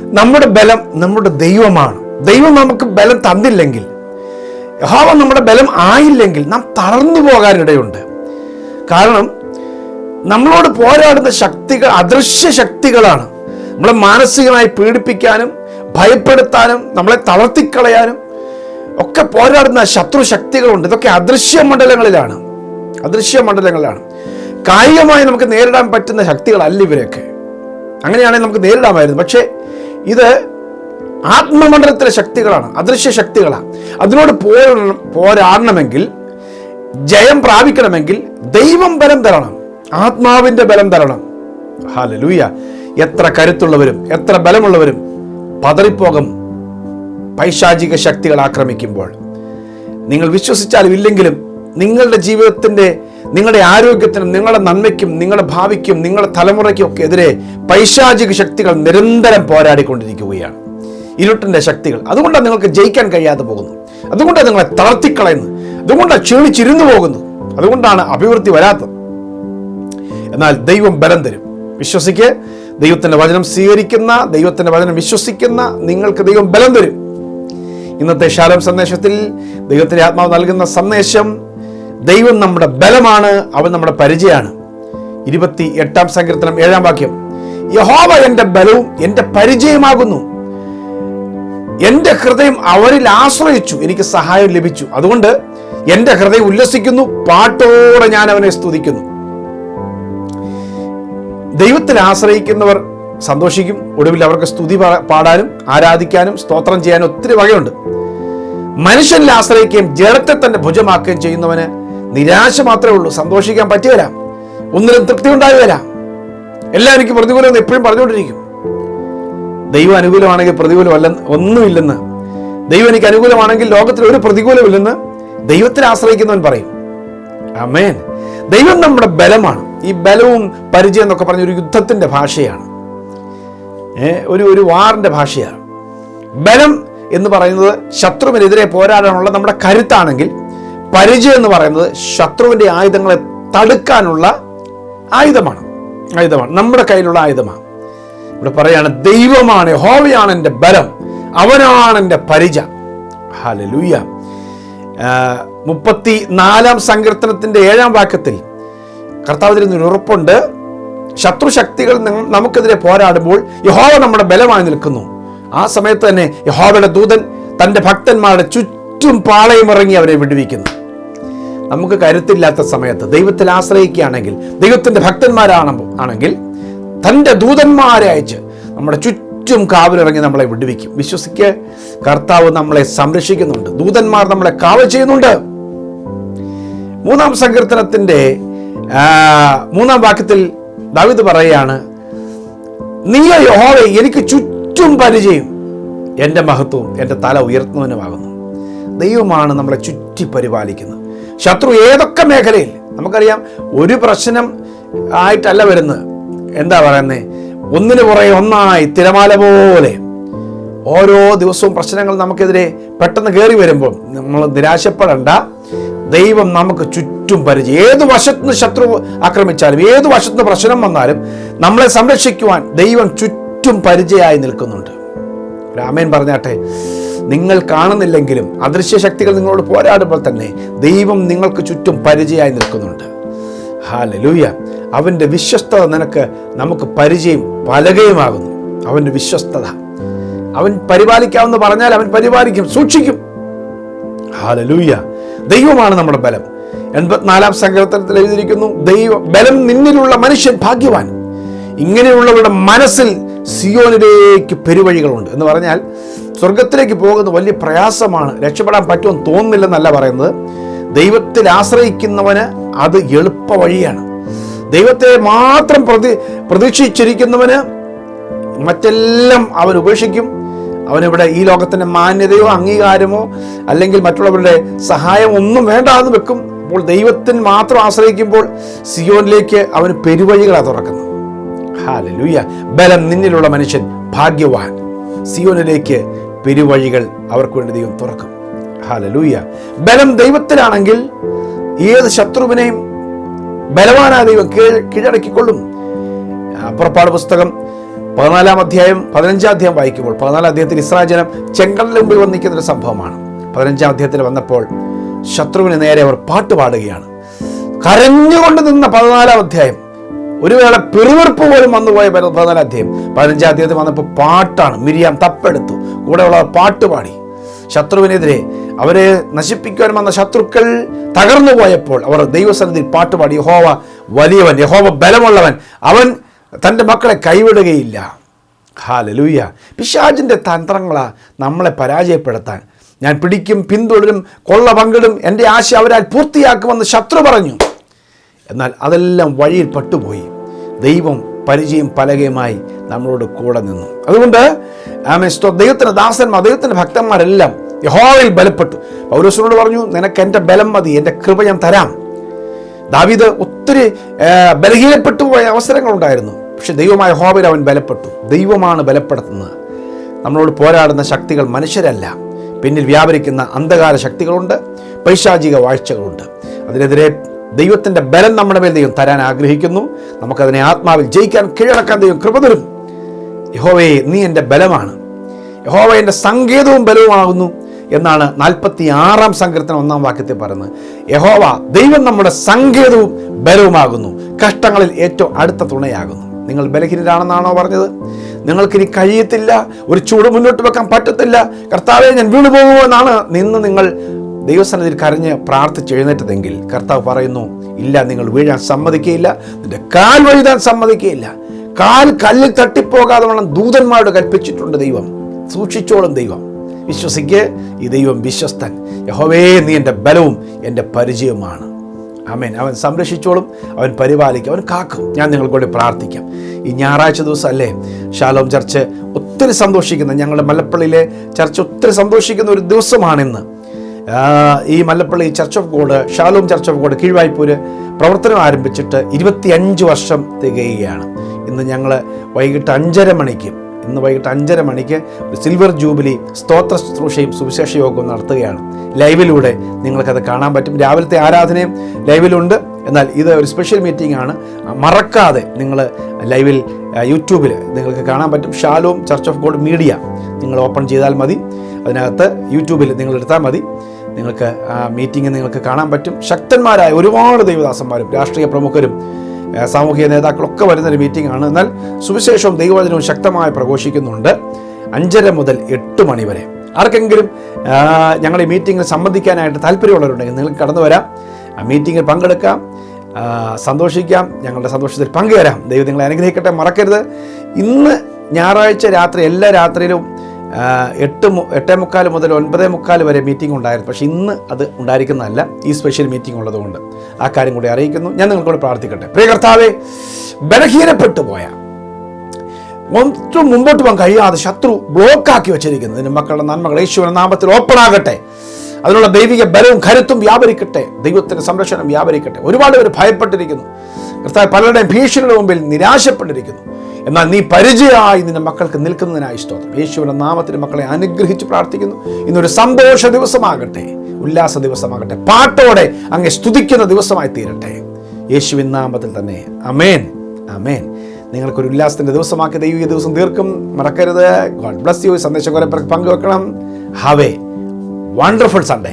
നമ്മുടെ ബലം നമ്മുടെ ദൈവമാണ്. ദൈവം നമുക്ക് ബലം തന്നില്ലെങ്കിൽ യഹോവ നമ്മുടെ ബലം ആയില്ലെങ്കിൽ നാം തളർന്നു പോകാനിടയുണ്ട്. കാരണം നമ്മളോട് പോരാടുന്ന ശക്തികൾ അദൃശ്യ ശക്തികളാണ്. നമ്മളെ മാനസികമായി പീഡിപ്പിക്കാനും ഭയപ്പെടുത്താനും നമ്മളെ തളർത്തിക്കളയാനും ഒക്കെ പോരാടുന്ന ശത്രു ശക്തികളുണ്ട്. ഇതൊക്കെ അദൃശ്യ മണ്ഡലങ്ങളിലാണ്. അദൃശ്യ മണ്ഡലങ്ങളിലാണ്. കായികമായി നമുക്ക് നേരിടാൻ പറ്റുന്ന ശക്തികളല്ല ഇവരൊക്കെ അങ്ങനെയാണെങ്കിൽ നമുക്ക് നേരിടാമായിരുന്നു. പക്ഷേ ഇത് ആത്മമണ്ഡലത്തിലെ ശക്തികളാണ് അദൃശ്യ ശക്തികളാണ്. അതിനോട് പോരണം പോരാടണമെങ്കിൽ ജയം പ്രാപിക്കണമെങ്കിൽ ദൈവം ബലം തരണം ആത്മാവിന്റെ ബലം തരണം. ഹാലലൂയ എത്ര കരുത്തുള്ളവരും എത്ര ബലമുള്ളവരും പതറിപ്പോകും പൈശാചിക ശക്തികൾ ആക്രമിക്കുമ്പോൾ. നിങ്ങൾ വിശ്വസിച്ചാലും ഇല്ലെങ്കിലും നിങ്ങളുടെ ജീവിതത്തിന്റെ നിങ്ങളുടെ ആരോഗ്യത്തിനും നിങ്ങളുടെ നന്മയ്ക്കും നിങ്ങളുടെ ഭാവിക്കും നിങ്ങളുടെ തലമുറയ്ക്കും ഒക്കെ എതിരെ പൈശാചിക ശക്തികൾ നിരന്തരം പോരാടിക്കൊണ്ടിരിക്കുകയാണ്. ഇരുട്ടിന്റെ ശക്തികൾ. അതുകൊണ്ടാണ് നിങ്ങൾക്ക് ജയിക്കാൻ കഴിയാതെ പോകുന്നു അതുകൊണ്ടാണ് നിങ്ങളെ തളർത്തിക്കളയുന്നത്. അതുകൊണ്ടാണ് ക്ഷീണിച്ചിരുന്നു പോകുന്നു അതുകൊണ്ടാണ് അഭിവൃദ്ധി വരാത്തത്. എന്നാൽ ദൈവം ബലം തരും. വിശ്വസിക്ക്. ദൈവത്തിന്റെ വചനം സ്വീകരിക്കുന്ന ദൈവത്തിന്റെ വചനം വിശ്വസിക്കുന്ന നിങ്ങൾക്ക് ദൈവം ബലം തരും. ഇന്നത്തെ ശാലം സന്ദേശത്തിൽ ദൈവത്തിന്റെ ആത്മാവ് നൽകുന്ന സന്ദേശം ദൈവം നമ്മുടെ ബലമാണ് അവൻ നമ്മുടെ പരിചയമാണ്. ഇരുപത്തി എട്ടാം സങ്കീർത്തനം ഏഴാം വാക്യം. യഹോവ എന്റെ ബലവും എന്റെ പരിചയമാകുന്നു എന്റെ ഹൃദയം അവരിൽ ആശ്രയിച്ചു എനിക്ക് സഹായം ലഭിച്ചു. അതുകൊണ്ട് എന്റെ ഹൃദയം ഉല്ലസിക്കുന്നു പാട്ടോടെ ഞാൻ അവനെ സ്തുതിക്കുന്നു. ദൈവത്തിൽ ആശ്രയിക്കുന്നവർ സന്തോഷിക്കും ഒടുവിൽ അവർക്ക് സ്തുതി പാടാനും ആരാധിക്കാനും സ്തോത്രം ചെയ്യാനും ഒത്തിരി വകയുണ്ട്. മനുഷ്യനിൽ ആശ്രയിക്കുകയും ജഡത്തെ തന്നെ ഭുജമാക്കുകയും ചെയ്യുന്നവന് നിരാശ മാത്രമേ ഉള്ളൂ. സന്തോഷിക്കാൻ പറ്റി വരാം ഒന്നിലും തൃപ്തി ഉണ്ടായി വരാം എല്ലാം എനിക്ക് പ്രതികൂലം എപ്പോഴും പറഞ്ഞുകൊണ്ടിരിക്കും. ദൈവം അനുകൂലമാണെങ്കിൽ പ്രതികൂലമല്ല ഒന്നുമില്ലെന്ന്. ദൈവം എനിക്ക് അനുകൂലമാണെങ്കിൽ ലോകത്തിൽ ഒരു പ്രതികൂലമില്ലെന്ന് ദൈവത്തിൽ ആശ്രയിക്കുന്നവൻ പറയും. അമേൻ ദൈവം നമ്മുടെ ബലമാണ്. ഈ ബലവും പരിചയം എന്നൊക്കെ പറഞ്ഞ ഒരു യുദ്ധത്തിന്റെ ഭാഷയാണ്. ഒരു ഒരു വാറിന്റെ ഭാഷയാണ്. ബലം എന്ന് പറയുന്നത് ശത്രുവിനെതിരെ പോരാടാനുള്ള നമ്മുടെ കരുത്താണെങ്കിൽ പരിചയം എന്ന് പറയുന്നത് ശത്രുവിന്റെ ആയുധങ്ങളെ തടുക്കാനുള്ള ആയുധമാണ്. ആയുധമാണ്. നമ്മുടെ കയ്യിലുള്ള ആയുധമാണ്. ഇവിടെ പറയാണ് ദൈവമാണ് ഹോവയാണ് എന്റെ ബലം. അവനാണ് എന്റെ പരിച ഹാലലൂയ മുപ്പത്തി നാലാം സങ്കീർത്തനത്തിന്റെ ഏഴാം വാക്യത്തിൽ കർത്താവ് തരുന്ന ഒരു ഉറപ്പുണ്ട്. ശത്രുശക്തികൾ നമുക്കെതിരെ പോരാടുമ്പോൾ യഹോവ നമ്മുടെ ബലമായി നിൽക്കുന്നു. ആ സമയത്ത് തന്നെ യഹോവയുടെ ദൂതൻ തന്റെ ഭക്തന്മാരുടെ ചുറ്റും പാളയമിറങ്ങി അവരെ വിടുവിക്കുന്നു. നമുക്ക് കരുത്തില്ലാത്ത സമയത്ത് ദൈവത്തിൽ ആശ്രയിക്കുകയാണെങ്കിൽ ദൈവത്തിന്റെ ഭക്തന്മാരാണ് ആണെങ്കിൽ തന്റെ ദൂതന്മാരെ അയച്ച് നമ്മുടെ ചുറ്റും കാവലിറങ്ങി നമ്മളെ വിടുവിക്കും. വിശ്വസിക്ക് കർത്താവ് നമ്മളെ സംരക്ഷിക്കുന്നുണ്ട്. ദൂതന്മാർ നമ്മളെ കാവൽ ചെയ്യുന്നുണ്ട്. മൂന്നാം സങ്കീർത്തനത്തിന്റെ മൂന്നാം വാക്യത്തിൽ ദാവിദ് പറയുകയാണ് നീയോ യഹോവേ എനിക്ക് ചുറ്റും പരിചയം. എന്റെ മഹത്വവും എന്റെ തല ഉയർത്തുന്നവനുമാകുന്നു. ദൈവമാണ് നമ്മളെ ചുറ്റി പരിപാലിക്കുന്നത്. ശത്രു ഏതൊക്കെ മേഖലയിൽ? നമുക്കറിയാം ഒരു പ്രശ്നം ആയിട്ടല്ല വരുന്നത്. എന്താ പറയുന്നത് ഒന്നിനു പുറകെ ഒന്നായി തിരമാല പോലെ. ഓരോ ദിവസവും പ്രശ്നങ്ങൾ നമുക്കെതിരെ പെട്ടെന്ന് കയറി വരുമ്പോൾ നമ്മൾ നിരാശപ്പെടേണ്ട. ദൈവം നമുക്ക് ചുറ്റും പരിചയം. ഏത് വശത്തുനിന്ന് ശത്രു ആക്രമിച്ചാലും ഏത് വശത്തുനിന്ന് പ്രശ്നം വന്നാലും നമ്മളെ സംരക്ഷിക്കുവാൻ ദൈവം ചുറ്റും പരിചയമായി നിൽക്കുന്നുണ്ട്. രാമേൻ പറഞ്ഞാട്ടെ. നിങ്ങൾ കാണുന്നില്ലെങ്കിലും അദൃശ്യ ശക്തികൾ നിങ്ങളോട് പോരാടുമ്പോൾ തന്നെ ദൈവം നിങ്ങൾക്ക് ചുറ്റും പരിചയമായി നിൽക്കുന്നുണ്ട്. ഹാലലൂയ അവന്റെ വിശ്വസ്തത നിനക്ക് നമുക്ക് പരിചയം പലകയുമാകുന്നു. അവന്റെ വിശ്വസ്തത. അവൻ പരിപാലിക്കാമെന്ന് പറഞ്ഞാൽ അവൻ പരിപാലിക്കും സൂക്ഷിക്കും. ഹാലലൂയ ദൈവമാണ് നമ്മുടെ ബലം. എൺപത്തിനാലാം സങ്കീർത്തനത്തിൽ എഴുതിയിരിക്കുന്നു ദൈവം ബലം നിന്നിലുള്ള മനുഷ്യൻ ഭാഗ്യവാൻ. ഇങ്ങനെയുള്ളവരുടെ മനസ്സിൽ സിയോനിലേക്ക് പെരുവഴികളുണ്ട് എന്ന് പറഞ്ഞാൽ സ്വർഗത്തിലേക്ക് പോകുന്ന വലിയ പ്രയാസമാണ്. രക്ഷപ്പെടാൻ പറ്റുമെന്ന് തോന്നുന്നില്ലെന്നല്ല പറയുന്നത്. ദൈവത്തിൽ ആശ്രയിക്കുന്നവന് അത് എളുപ്പ വഴിയാണ് ദൈവത്തെ മാത്രം പ്രതി പ്രതീക്ഷിച്ചിരിക്കുന്നവന് മറ്റെല്ലാം അവൻ ഉപേക്ഷിക്കും. അവനിവിടെ ഈ ലോകത്തിന്റെ മാന്യതയോ അംഗീകാരമോ അല്ലെങ്കിൽ മറ്റുള്ളവരുടെ സഹായം ഒന്നും വേണ്ടാന്ന് വെക്കും. അപ്പോൾ ദൈവത്തിന് മാത്രം ആശ്രയിക്കുമ്പോൾ സിയോനിലേക്ക് അവന് പെരുവഴികളാണ് തുറക്കുന്നത്. ഹാലലൂയ. ബലം നിന്നിലുള്ള മനുഷ്യൻ ഭാഗ്യവാൻ. സിയോനിലേക്ക് പെരുവഴികൾ അവർക്ക് വേണ്ടി ദൈവം തുറക്കും. ഹാലലൂയ. ബലം ദൈവത്തിലാണെങ്കിൽ ഏത് ശത്രുവിനെയും ബലവാനായ ദൈവം കീഴ് കീഴടക്കിക്കൊള്ളും. അപ്പുറപ്പാട് പുറപ്പാട് പുസ്തകം പതിനാലാം അധ്യായം പതിനഞ്ചാം അധ്യായം വായിക്കുമ്പോൾ പതിനാലാം അധ്യായത്തിൽ ഇസ്രായേൽ ജനം ചെങ്കടലിന് മുമ്പിൽ വന്നിരിക്കുന്ന ഒരു സംഭവമാണ്. പതിനഞ്ചാം അധ്യായത്തിൽ വന്നപ്പോൾ ശത്രുവിന് നേരെ അവർ പാട്ട് പാടുകയാണ് കരഞ്ഞുകൊണ്ട് നിന്ന പതിനാലാം അധ്യായം ഒരു വേള പിറുവിറുപ്പ് പോലും വന്നുപോയ പതിനാല് അധ്യായം. പതിനഞ്ചാം അധ്യായത്തിൽ വന്നപ്പോൾ പാട്ടാണ്. മിരിയാം തപ്പെടുത്തു. കൂടെയുള്ള പാട്ട് പാടി. ശത്രുവിനെതിരെ അവരെ നശിപ്പിക്കുവാൻ വന്ന ശത്രുക്കൾ തകർന്നു പോയപ്പോൾ അവർ ദൈവസന്നിധിയിൽ പാട്ടുപാടി യഹോവ വലിയവൻ യഹോവ ബലമുള്ളവൻ അവൻ തന്റെ മക്കളെ കൈവിടുകയില്ല. ഹാലലൂയ. പിശാജിന്റെ തന്ത്രങ്ങളാണ് നമ്മളെ പരാജയപ്പെടുത്താൻ. ഞാൻ പിടിക്കും പിന്തുടരും കൊള്ള പങ്കിടും. എന്റെ ആശ അവരാൽ പൂർത്തിയാക്കുമെന്ന് ശത്രു പറഞ്ഞു. എന്നാൽ അതെല്ലാം വഴിയിൽ പട്ടുപോയി. ദൈവം പരിചയം പലകയുമായി നമ്മളോട് കൂടെ നിന്നു. അതുകൊണ്ട് ആമേ ദൈവത്തിന്റെ ദാസന്മാർ ദൈവത്തിന്റെ ഭക്തന്മാരെല്ലാം യഹോവയിൽ ബലപ്പെട്ടു. പൗരസ്വനോട് പറഞ്ഞു നിനക്ക് എന്റെ ബലം മതി എന്റെ കൃപ ഞാൻ തരാം. ദാവീദ് ഒത്തിരി ബലഹീനപ്പെട്ടു പോയ അവസരങ്ങളുണ്ടായിരുന്നു. പക്ഷെ ദൈവമായ ഹോബിൽ അവൻ ബലപ്പെട്ടു. ദൈവമാണ് ബലപ്പെടുത്തുന്നത്. നമ്മളോട് പോരാടുന്ന ശക്തികൾ മനുഷ്യരല്ല. പിന്നിൽ വ്യാപരിക്കുന്ന അന്ധകാര ശക്തികളുണ്ട്. പൈശാചിക വാഴ്ചകളുണ്ട്. അതിനെതിരെ ദൈവത്തിന്റെ ബലം നമ്മുടെ മേൽ ദൈവം തരാൻ ആഗ്രഹിക്കുന്നു. നമുക്കതിനെ ആത്മാവിൽ ജയിക്കാൻ കീഴടക്കാൻ ദൈവം കൃപ തരും. യഹോവയെ നീ എന്റെ ബലമാണ്. യഹോവ എന്റെ സങ്കേതവും ബലവുമാകുന്നു എന്നാണ് നാൽപ്പത്തി ആറാം സങ്കീർത്തനം ഒന്നാം വാക്യത്തിൽ പറയുന്നത്. യഹോവ ദൈവം നമ്മുടെ സങ്കേതവും ബലവുമാകുന്നു. കഷ്ടങ്ങളിൽ ഏറ്റവും അടുത്ത തുണയാകുന്നു. നിങ്ങൾ ബലഹീനരാണെന്നാണോ പറഞ്ഞത്? നിങ്ങൾക്കിനി കഴിയത്തില്ല. ഒരു ചൂട് മുന്നോട്ട് വെക്കാൻ പറ്റത്തില്ല. കർത്താവെ ഞാൻ വീണു പോകുമോ എന്നാണ് നിന്ന് നിങ്ങൾ ദൈവസന്നിധിയിൽ കരഞ്ഞ് പ്രാർത്ഥിച്ച് എഴുന്നേറ്റതെങ്കിൽ കർത്താവ് പറയുന്നു ഇല്ല നിങ്ങൾ വീഴാൻ സമ്മതിക്കുകയില്ല നിന്റെ കാൽ വഴുതാൻ സമ്മതിക്കുകയില്ല. കാൽ കല്ലിൽ തട്ടിപ്പോകാതെ വേണം ദൂതന്മാരോട് കൽപ്പിച്ചിട്ടുണ്ട് ദൈവം. സൂക്ഷിച്ചോളും ദൈവം. വിശ്വസിക്ക് ഈ ദൈവം വിശ്വസ്തൻ. യഹോവേ നീ എന്റെ ബലവും എന്റെ പരിചയവുമാണ്. അമേൻ അവൻ സംരക്ഷിച്ചോളും അവൻ പരിപാലിക്കും അവൻ കാക്കും. ഞാൻ നിങ്ങൾക്കൂടെ പ്രാർത്ഥിക്കാം. ഈ ഞായറാഴ്ച ദിവസം അല്ലേ ഷാലോം ചർച്ച് ഒത്തിരി സന്തോഷിക്കുന്ന ഞങ്ങളുടെ മലപ്പള്ളിയിലെ ചർച്ച് ഒത്തിരി സന്തോഷിക്കുന്ന ഒരു ദിവസമാണിന്ന്. ഈ Mallappally church of God Shalom church of God Keezhvaipur പ്രവർത്തനം ആരംഭിച്ചിട്ട് ഇരുപത്തിയഞ്ച് വർഷം തികയുകയാണ്. ഇന്ന് ഞങ്ങൾ വൈകിട്ട് അഞ്ചര മണിക്ക് ഇന്ന് വൈകിട്ട് അഞ്ചര മണിക്ക് ഒരു സിൽവർ ജൂബിലി സ്തോത്ര ശുശ്രൂഷയും സുവിശേഷ യോഗവും നടത്തുകയാണ്. ലൈവിലൂടെ നിങ്ങൾക്കത് കാണാൻ പറ്റും. രാവിലത്തെ ആരാധനയും ലൈവിലുണ്ട് എന്നാൽ ഇത് ഒരു സ്പെഷ്യൽ മീറ്റിംഗ് ആണ്. മറക്കാതെ നിങ്ങൾ ലൈവിൽ യൂട്യൂബിൽ നിങ്ങൾക്ക് കാണാൻ പറ്റും. Shalom church of God media നിങ്ങൾ ഓപ്പൺ ചെയ്താൽ മതി. അതിനകത്ത് യൂട്യൂബിൽ നിങ്ങൾ എടുത്താൽ മതി. നിങ്ങൾക്ക് മീറ്റിംഗ് നിങ്ങൾക്ക് കാണാൻ പറ്റും. ശക്തന്മാരായ ഒരുപാട് ദൈവദാസന്മാരും രാഷ്ട്രീയ പ്രമുഖരും സാമൂഹിക നേതാക്കളൊക്കെ വരുന്നൊരു മീറ്റിംഗ് ആണ് എന്നാൽ സുവിശേഷവും ദൈവവചനവും ശക്തമായി പ്രഘോഷിക്കുന്നുണ്ട്. അഞ്ചര മുതൽ എട്ട് മണി വരെ. ആർക്കെങ്കിലും ഞങ്ങൾ ഈ മീറ്റിങ്ങിൽ സംബന്ധിക്കാനായിട്ട് താല്പര്യമുള്ളവരുണ്ടെങ്കിൽ നിങ്ങൾക്ക് കടന്നു വരാം. മീറ്റിങ്ങിൽ പങ്കെടുക്കാം. സന്തോഷിക്കാം. ഞങ്ങളുടെ സന്തോഷത്തിൽ പങ്കുവരാം ദൈവം നിങ്ങളെ അനുഗ്രഹിക്കട്ടെ മറക്കരുത്. ഇന്ന് ഞായറാഴ്ച രാത്രി എല്ലാ രാത്രിയിലും എട്ട് എട്ടേ മുക്കാൽ മുതൽ ഒൻപതേ മുക്കാൽ വരെ മീറ്റിംഗ് ഉണ്ടായിരുന്നു. പക്ഷേ ഇന്ന് അത് ഉണ്ടായിരിക്കുന്നതല്ല. ഈ സ്പെഷ്യൽ മീറ്റിംഗ് ഉള്ളതുകൊണ്ട് ആ കാര്യം കൂടി അറിയിക്കുന്നു. ഞാൻ നിങ്ങൾക്കൂടെ പ്രാർത്ഥിക്കട്ടെ. പ്രിയ കർത്താവെ ബലഹീനപ്പെട്ടു പോയ ഒട്ടും മുമ്പോട്ട് പോകാൻ കഴിയാതെ ശത്രു ബ്ലോക്കാക്കി വെച്ചിരിക്കുന്നു. ഇതിന് മക്കളുടെ നന്മകൾ യേശുവിന്റെ നാമത്തിൽ ഓപ്പൺ ആകട്ടെ. അതിനുള്ള ദൈവിക ബലവും കരുത്തും വ്യാപരിക്കട്ടെ. ദൈവത്തിന്റെ സംരക്ഷണം വ്യാപരിക്കട്ടെ. ഒരുപാട് പേര് ഭയപ്പെട്ടിരിക്കുന്നു. കർത്താവ് പലരുടെയും ഭീഷണിയുടെ മുമ്പിൽ നിരാശപ്പെട്ടിരിക്കുന്നു. എന്നാൽ നീ പരിചയമായി നിന്റെ മക്കൾക്ക് നിൽക്കുന്നതിനായി സ്തോത്രം. യേശുവിന്റെ നാമത്തിൽ മക്കളെ അനുഗ്രഹിച്ച് പ്രാർത്ഥിക്കുന്നു. ഇന്നൊരു സന്തോഷ ദിവസമാകട്ടെ. ഉല്ലാസ ദിവസമാകട്ടെ. പാട്ടോടെ അങ്ങ് സ്തുതിക്കുന്ന ദിവസമായി തീരട്ടെ. യേശുവിൻ നാമത്തിൽ തന്നെ. അമേൻ അമേൻ നിങ്ങൾക്കൊരു ഉല്ലാസത്തിന്റെ ദിവസമാക്കി ദൈവിക ദിവസം തീർക്കും. മറക്കരുത്. God bless you. സന്ദേശം കുറെ പങ്കുവെക്കണം. Have a wonderful Sunday.